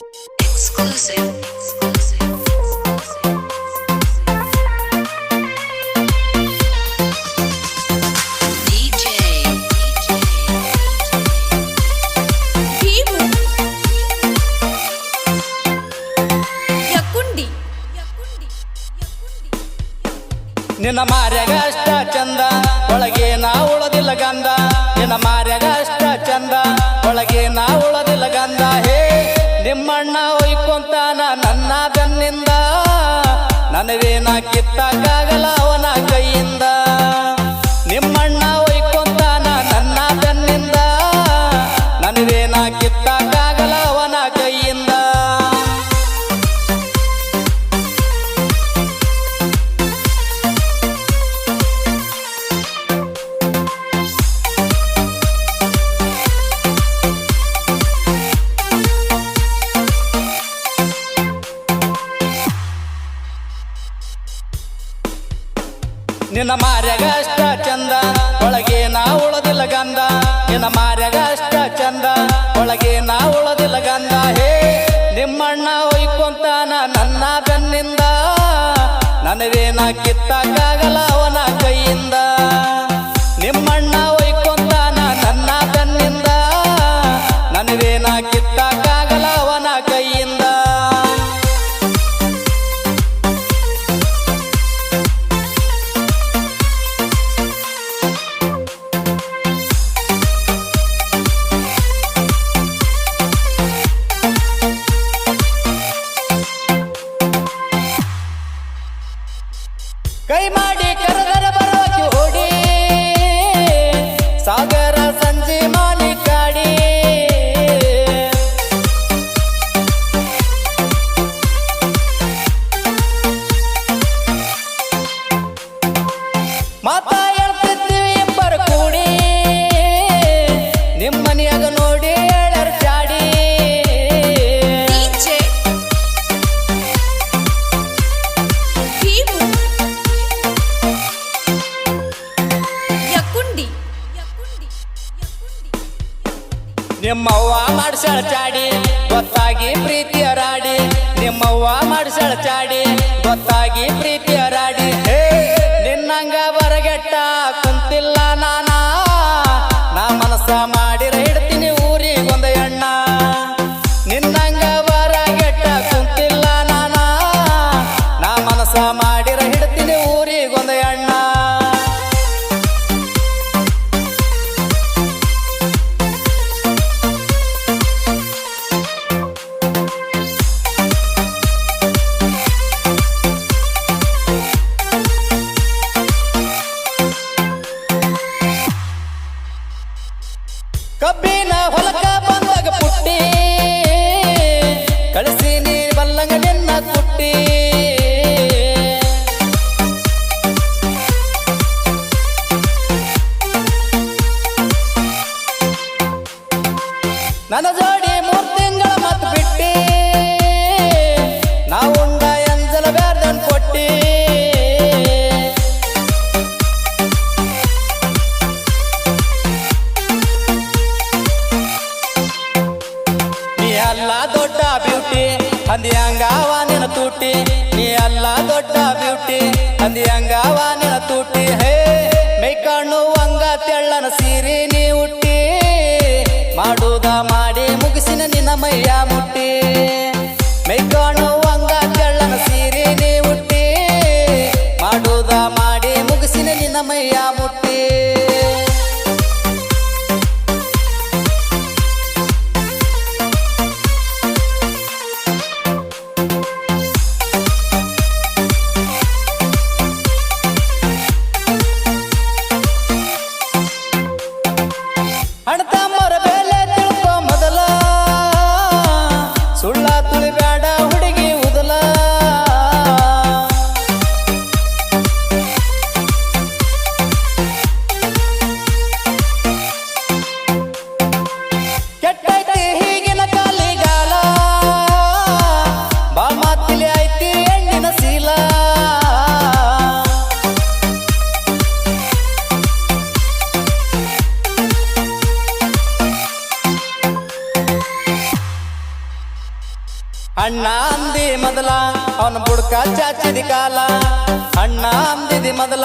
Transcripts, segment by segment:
Exclusive. ನಿನ್ನ ಮಾರ್ಯಾಗ ಅಷ್ಟ ಚಂದ, ಒಳಗೆ ನಾ ಉಳದಿಲ್ಲ ಗಂಧ. ನಿನ್ನ ಮಾರ್ಯಾಗ ಅಷ್ಟ ಚಂದ, ಒಳಗೆ ನಾ ಉಳದಿಲ್ಲ ಗಂಧ. ಹೇ ನಿಮ್ಮಣ್ಣ ಒಯ್ಕೊಂತಾನ ನನ್ನ ಬೆನ್ನಿಂದ. ನನವೇನ ಕಿತ್ತಕ್ಕಾಗಲ್ಲ ನಿನ್ನ ಮಾರ್ಯಾಗ ಅಷ್ಟ ಚಂದ, ಒಳಗೆ ನಾ ಉಳದಿಲ್ಲ ಗಂಧ. ನಿನ್ನ ಮಾರ್ಯಾಗ ಅಷ್ಟ ಚಂದ, ಒಳಗೆ ನಾ ಉಳದಿಲ್ಲ ಗಂದ ಹೇ, ನಿಮ್ಮಣ್ಣ ಒಯ್ಕೊಂತಾನ ನನ್ನ ಬೆನ್ನಿಂದ. ನನವೇನ ಕಿತ್ತಕ್ಕಾಗಲ್ಲ ಪ್ರೀತಿಯ ರಾಡಿ ನಿಮ್ಮವ್ವ ಮಾಡಿಸಳ ಚಾಡಿ ಗೊತ್ತಾಗಿ ಪ್ರೀತಿಯ ನೀ ನಿನ್ನ ಕುಟ್ಟಿ ಹಂಗಾವ ನಿನ ತೂಟಿ? ನೀ ಅಲ್ಲ ದೊಡ್ಡ ಬ್ಯೂಟಿ. ಅಂದಿ ಹಂಗಾವ ನಿನ ತೂಟಿ? ಹೇ, ಮೈ ಹಂಗ ತೆಳ್ಳನ ಸೀರಿ ನೀ ಹುಟ್ಟಿ ಮಾಡುದ ಮಾಡಿ ಮುಗಿಸಿನ ನಿನ್ನ ಮೈಯ ಮುಟ್ಟಿ. ಮೈ ಹಂಗ ತೆಳ್ಳನ ಸೀರಿ ನೀ ಹುಟ್ಟಿ ಮಾಡುದ ಮಾಡಿ ಮುಗಿಸಿನ ನಿನ್ನ ಮೈಯ ಅಣ್ಣ ಅಂದಿ ಮೊದಲ, ಅವನ ಬುಡ್ಕ ಚಾಚಿದಿ ಕಾಲ. ಅಣ್ಣ ಅಂದಿದಿ ಮೊದಲ,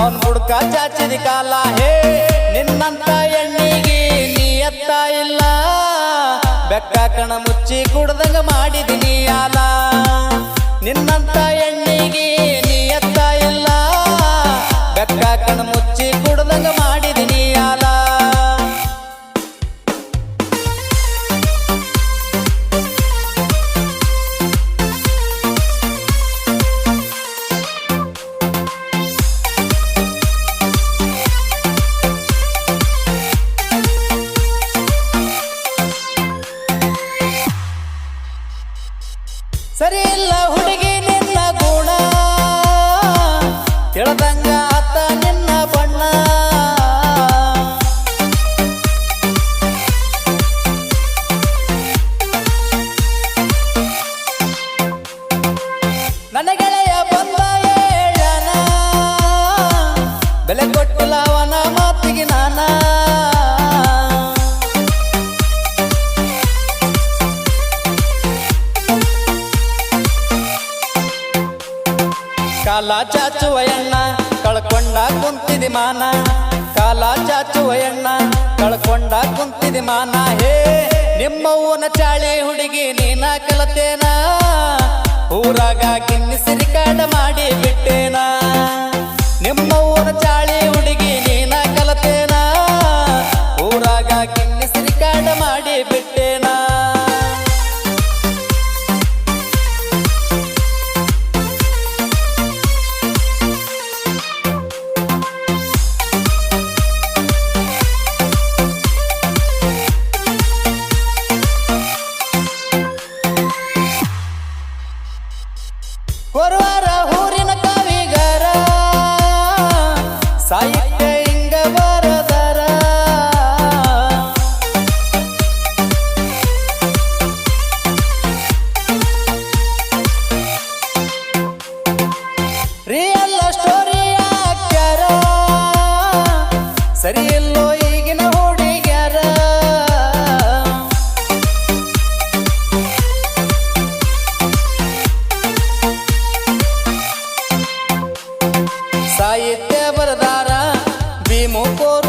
ಅವನ ಬುಡ್ಕ ಚಾಚಿದಿ ಕಾಲ. ಹೇ, ನಿನ್ನಂತ ಎಣ್ಣಿಗೆ ನೀ ಎತ್ತ ಇಲ್ಲ. ಬೆಕ್ಕ ಕಣ ಮುಚ್ಚಿ ಕುಡ್ದಂಗ ಮಾಡಿದಿನಿ ಆಲ. ನಿನ್ನಂತ ಎಣ್ಣಿಗೆ ಬಂದ ಏಳನ ಬೆಲೆ ಕೊಟ್ಟಿಲ್ಲ ಅವನ ಮಾತಿಗೆ ನಾನ ಕಾಲ ಚಾಚುವ ಎಣ್ಣ ಕಳ್ಕೊಂಡ ಕುಂತಿದಿ ಮಾನ ಕಾಲ ಚಾಚುವ ಎಣ್ಣ ಕಳ್ಕೊಂಡ ಕುಂತಿದಿ ಮಾನ ಹೇ ನಿಮ್ಮವ್ವನ ಚಾಳಿ ಹುಡುಗಿ ನೀನಾ ಕಲತೇನ ಊರಾಗ ಕಿನ್ನಿಸಿರಿ ಕಾಡ ಮಾಡಿ ಸ್ಟೋರಿ ಈಗಿನ ಸಾಹಿತ್ಯ ಬರದಾರ ಭೀಮು ಕೋರುವಾರ